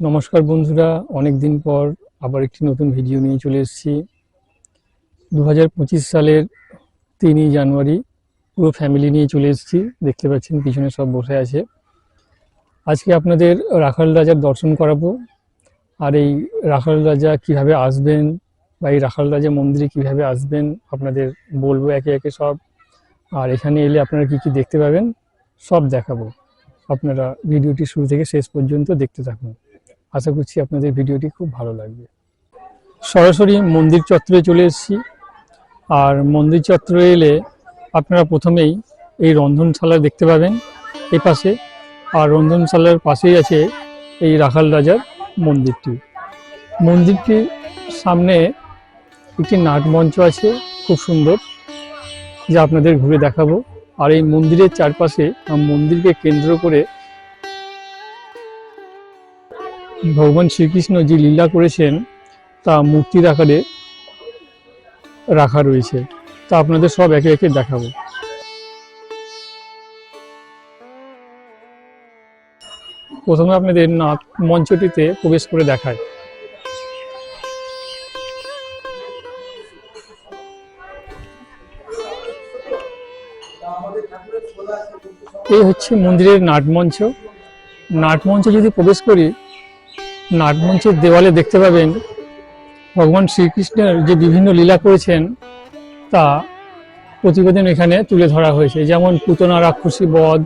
নমস্কার বন্ধুরা অনেক দিন পর আবার একটি নতুন ভিডিও নিয়ে চলে এসেছি। দু হাজার পঁচিশ সালের তিনই জানুয়ারি পুরো ফ্যামিলি নিয়ে চলে এসেছি। দেখতে পাচ্ছেন পিছনে সব বসে আছে। আজকে আপনাদের রাখাল রাজার দর্শন করাবো। আর এই রাখাল রাজা কীভাবে আসবেন বা এই রাখাল রাজা মন্দিরে কীভাবে আসবেন আপনাদের বলব একে একে সব। আর এখানে এলে আপনারা কি কি দেখতে পাবেন সব দেখাবো। আপনারা ভিডিওটি শুরু থেকে শেষ পর্যন্ত দেখতে থাকুন। আশা করছি আপনাদের ভিডিওটি খুব ভালো লাগবে। সরাসরি মন্দির চত্বরে চলে এসেছি। আর মন্দির চত্বরে এলে আপনারা প্রথমেই এই রন্ধনশালা দেখতে পাবেন এই পাশে আর রন্ধনশালার পাশেই আছে এই রাখাল রাজার মন্দিরটি। মন্দিরটির সামনে একটি নাটমঞ্চ আছে, খুব সুন্দর, যা আপনাদের ঘুরে দেখাবো। আর এই মন্দিরের চারপাশে মন্দিরকে কেন্দ্র করে ভগবান শ্রীকৃষ্ণ যে লীলা করেছেন, তা মূর্তির আকারে রাখা রয়েছে। তা আপনাদের সব একে একে দেখাবো। প্রথমে আপনাদের নাট মঞ্চটিতে প্রবেশ করে দেখায়। এই হচ্ছে মন্দিরের নাটমঞ্চ। নাটমঞ্চে যদি প্রবেশ করি নাটমঞ্চের দেওয়ালে দেখতে পাবেন ভগবান শ্রীকৃষ্ণের যে বিভিন্ন লীলা করেছেন, তা প্রতিবেদন এখানে তুলে ধরা হয়েছে। যেমন পুতনা রাক্ষসী বধ,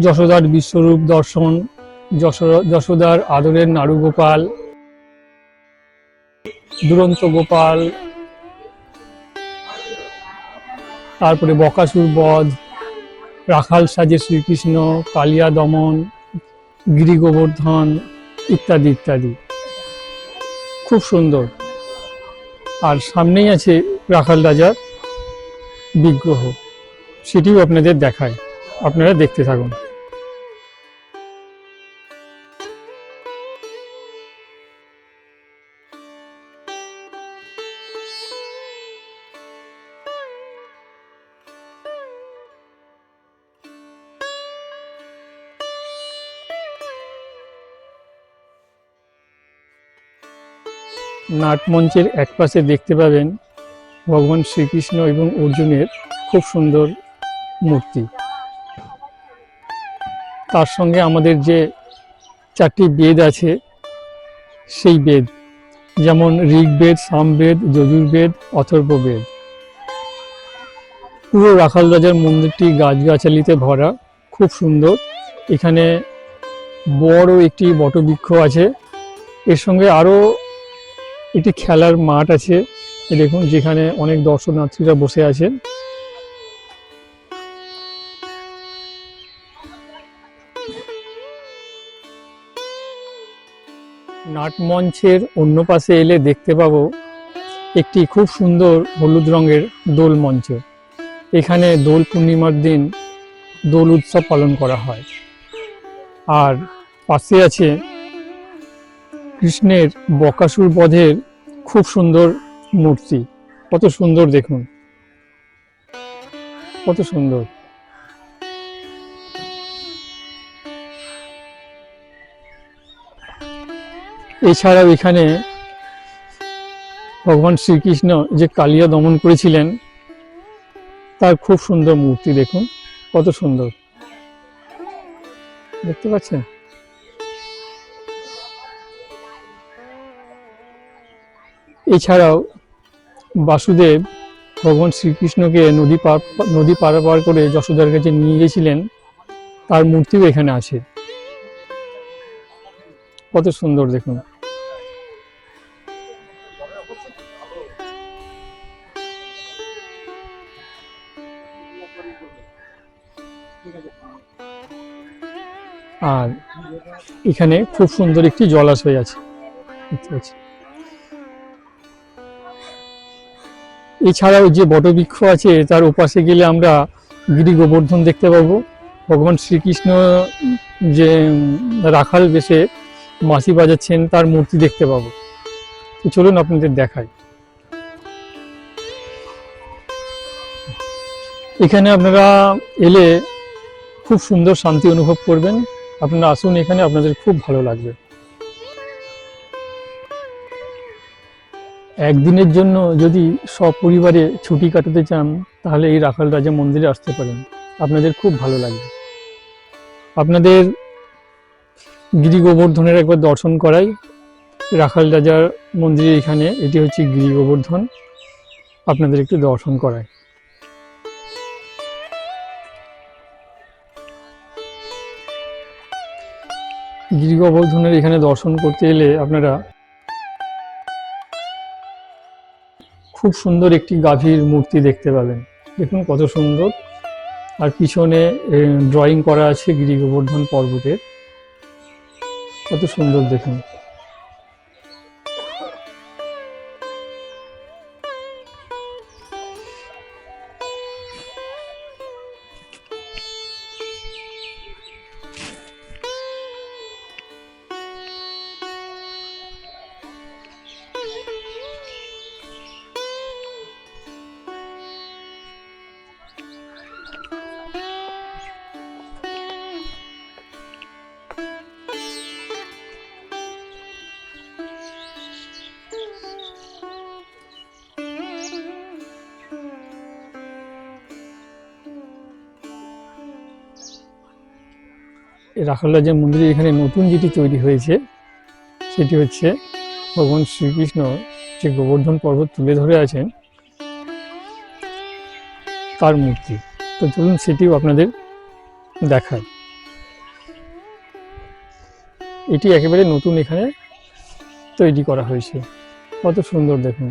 যশোদার বিশ্বরূপ দর্শন, যশো- যশোদার আদরের নাড়ু গোপাল দুরন্ত গোপাল, তারপরে বকাসুর বধ, রাখাল সাজে শ্রীকৃষ্ণ, কালিয়া দমন গিরি গোবর্ধন ইত্যাদি ইত্যাদি। খুব সুন্দর। আর সামনেই আছে রাখাল রাজার বিগ্রহ। সেটিও আপনাদের দেখায়। আপনারা দেখতে থাকুন। নাটমঞ্চের একপাশে দেখতে পাবেন ভগবান শ্রীকৃষ্ণ এবং অর্জুনের খুব সুন্দর মূর্তি। তার সঙ্গে আমাদের যে চারটি বেদ আছে, সেই বেদ, যেমন ঋগ্বেদ, সামবেদ, যজুর্বেদ, অথর্ববেদ। পুরো রাখাল রাজার মন্দিরটি গাছগাছালিতে ভরা, খুব সুন্দর। এখানে বড় একটি বটবৃক্ষ আছে। এর সঙ্গে আরও একটি খেলার মাঠ আছে। দেখুন, যেখানে অনেক দর্শনার্থীরা বসে আছেন। নাটমঞ্চের অন্য পাশে এলে দেখতে পাবো একটি খুব সুন্দর হলুদ রঙের দোল মঞ্চ। এখানে দোল পূর্ণিমার দিন দোল উৎসব পালন করা হয়। আর পাশে আছে কৃষ্ণের বকাসুর বধের খুব সুন্দর মূর্তি। কত সুন্দর দেখুন। কত সুন্দর। এছাড়াও এখানে ভগবান শ্রীকৃষ্ণ যে কালিয়া দমন করেছিলেন, তার খুব সুন্দর মূর্তি দেখুন। কত সুন্দর। দেখতে পাচ্ছেন? এছাড়াও বাসুদেব ভগবান শ্রীকৃষ্ণকে নদী পার, নদী পারাপার করে যশোদার কাছে নিয়ে গেছিলেন, তার মূর্তিও এখানে আছে। কত সুন্দর দেখুন। আর এখানে খুব সুন্দর একটি জলাশয় আছে। দেখতে পাচ্ছি। এছাড়াও যে বটবৃক্ষ আছে, তার ওপাশে গেলে আমরা গিরি গোবর্ধন দেখতে পাবো। ভগবান শ্রীকৃষ্ণ যে রাখাল বেশে মাসি বাজাচ্ছেন, তার মূর্তি দেখতে পাবো। তো চলুন আপনাদের দেখাই। এখানে আপনারা এলে খুব সুন্দর শান্তি অনুভব করবেন। আপনারা আসুন এখানে, আপনাদের খুব ভালো লাগবে। একদিনের জন্য যদি সপরিবারে ছুটি কাটাতে চান, তাহলে এই রাখাল রাজা মন্দিরে আসতে পারেন। আপনাদের খুব ভালো লাগবে। আপনাদের গিরি গোবর্ধনের একবার দর্শন করাই। রাখাল রাজার মন্দিরে এখানে, এটি হচ্ছে গিরি গোবর্ধন। আপনাদের একটু দর্শন করায় গিরি গোবর্ধনের এখানে দর্শন করতে এলে আপনারা খুব সুন্দর একটি গাভীর মূর্তি দেখতে পাবেন। দেখুন কত সুন্দর। আর পিছনে ড্রয়িং করা আছে গিরি গোবর্ধন পর্বতের। কত সুন্দর দেখুন। এই রাখাল রাজার মন্দিরে এখানে নতুন যেটি তৈরি হয়েছে, সেটি হচ্ছে ভগবান শ্রীকৃষ্ণ যে গোবর্ধন পর্বত তুলে ধরে আছেন, তার মূর্তি। তো চলুন সেটিও আপনাদের দেখায় এটি একেবারে নতুন এখানে তৈরি করা হয়েছে। কত সুন্দর দেখুন।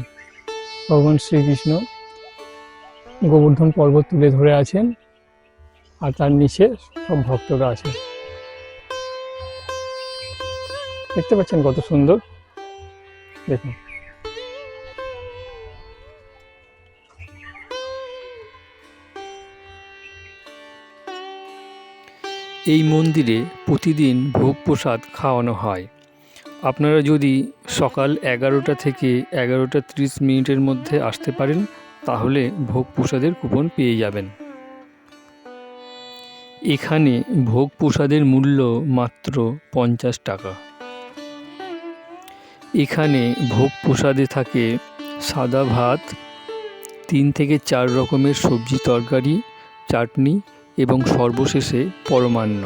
ভগবান শ্রীকৃষ্ণ গোবর্ধন পর্বত তুলে ধরে আছেন, আর তার নিচে সব ভক্তরা আছেন। দেখতে পাচ্ছেন কত সুন্দর? দেখুন। এই মন্দিরে প্রতিদিন ভোগ প্রসাদ খাওয়ানো হয়। আপনারা যদি সকাল এগারোটা থেকে এগারোটা ত্রিশ মিনিটের মধ্যে আসতে পারেন, তাহলে ভোগ প্রসাদের কুপন পেয়ে যাবেন। এখানে ভোগ প্রসাদের মূল্য মাত্র পঞ্চাশ টাকা। এখানে ভোগ প্রসাদে থাকে সাদা ভাত, তিন থেকে চার রকমের সবজি তরকারি, চাটনি এবং সর্বশেষে পরমান্ন।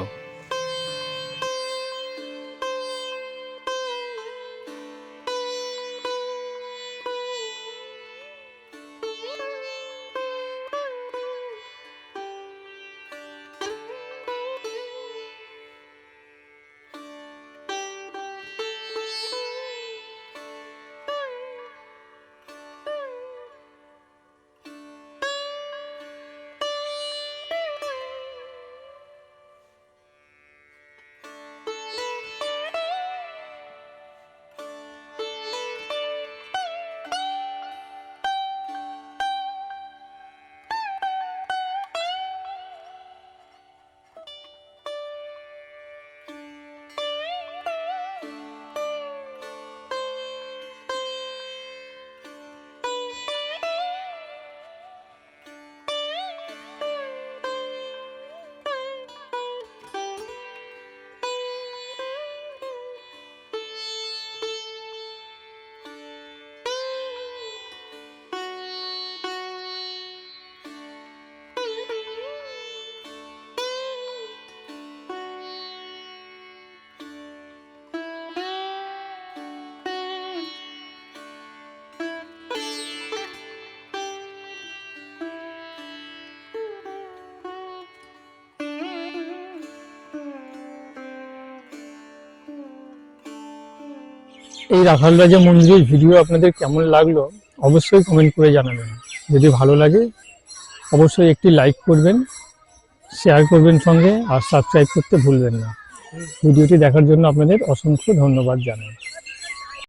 এই রাখাল রাজা মন্দিরের ভিডিও আপনাদের কেমন লাগল অবশ্যই কমেন্ট করে জানাবেন। যদি ভালো লাগে অবশ্যই একটি লাইক করবেন শেয়ার করবেন সঙ্গে আর সাবস্ক্রাইব করতে ভুলবেন না। ভিডিওটি দেখার জন্য আপনাদের অসংখ্য ধন্যবাদ জানাই।